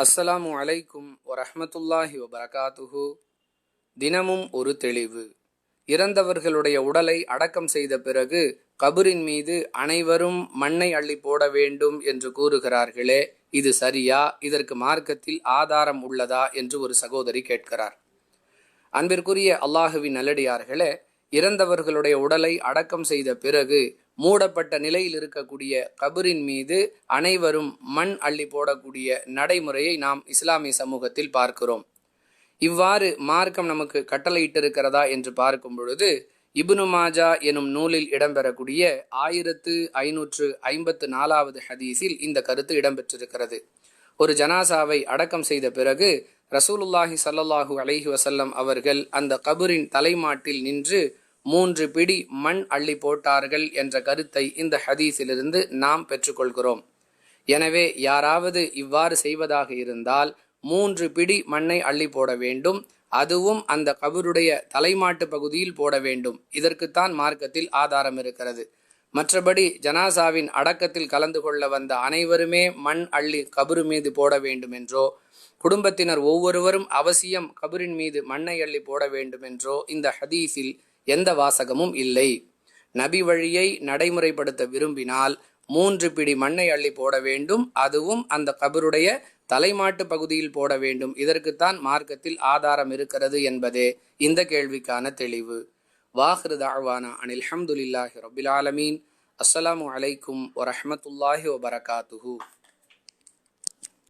அஸ்ஸலாமு அலைக்கும் வரஹ்மத்துல்லாஹி வபரகாத்துஹு. தினமும் ஒரு தெளிவு. இறந்தவர்களுடைய உடலை அடக்கம் செய்த பிறகு கபரின் மீது அனைவரும் மண்ணை அள்ளி போட வேண்டும் என்று கூறுகிறார்களே இது சரியா? இதற்கு மார்க்கத்தில் ஆதாரம் உள்ளதா? என்று ஒரு சகோதரி கேட்கிறார். அன்பிற்குரிய அல்லாஹுவின் நல்லடியார்களே இறந்தவர்களுடைய உடலை அடக்கம் செய்த பிறகு மூடப்பட்ட நிலையில் இருக்கக்கூடிய கபரின் மீது அனைவரும் மண் அள்ளி போடக்கூடிய நடைமுறையை நாம் இஸ்லாமிய சமூகத்தில் பார்க்கிறோம். இவ்வாறு மார்க்கம் நமக்கு கட்டளையிட்டிருக்கிறதா என்று பார்க்கும் பொழுது இபுனு மாஜா எனும் நூலில் இடம்பெறக்கூடிய ஆயிரத்து ஐநூற்று ஐம்பத்து நாலாவது ஹதீஸில் இந்த கருத்து இடம்பெற்றிருக்கிறது. ஒரு ஜனாசாவை அடக்கம் செய்த பிறகு ரசூலுல்லாஹி ஸல்லல்லாஹு அலஹி வசல்லம் அவர்கள் அந்த கபரின் தலைமாட்டில் நின்று மூன்று பிடி மண் அள்ளி போட்டார்கள் என்ற கருத்தை இந்த ஹதீஸிலிருந்து நாம் பெற்றுக்கொள்கிறோம். எனவே யாராவது இவ்வாறு செய்வதாக இருந்தால் மூன்று பிடி மண்ணை அள்ளி போட வேண்டும். அதுவும் அந்த கபருடைய தலைமாட்டு பகுதியில் போட வேண்டும். இதற்குத்தான் மார்க்கத்தில் ஆதாரம் இருக்கிறது. மற்றபடி ஜனாசாவின் அடக்கத்தில் கலந்து கொள்ள வந்த அனைவருமே மண் அள்ளி கபரு மீது போட வேண்டும் என்றோ குடும்பத்தினர் ஒவ்வொருவரும் அவசியம் கபரின் மீது மண்ணை அள்ளி போட வேண்டும் என்றோ இந்த ஹதீஸில் எந்த வாசகமும் இல்லை. நபி வழியை நடைமுறைப்படுத்த விரும்பினால் மூன்று பிடி மண்ணை அள்ளி போட வேண்டும். அதுவும் அந்த கபருடைய தலைமாட்டு பகுதியில் போட வேண்டும். இதற்குத்தான் மார்க்கத்தில் ஆதாரம் இருக்கிறது என்பதே இந்த கேள்விக்கான தெளிவு. வாஹ்ரு தாழ்வானா அனில் ஹம்துலில்லாஹி ரபில் ஆலமீன். அஸ்ஸலாமு அலைக்கும் வரஹமத்துல்லாஹி வபரகாத்துஹூ.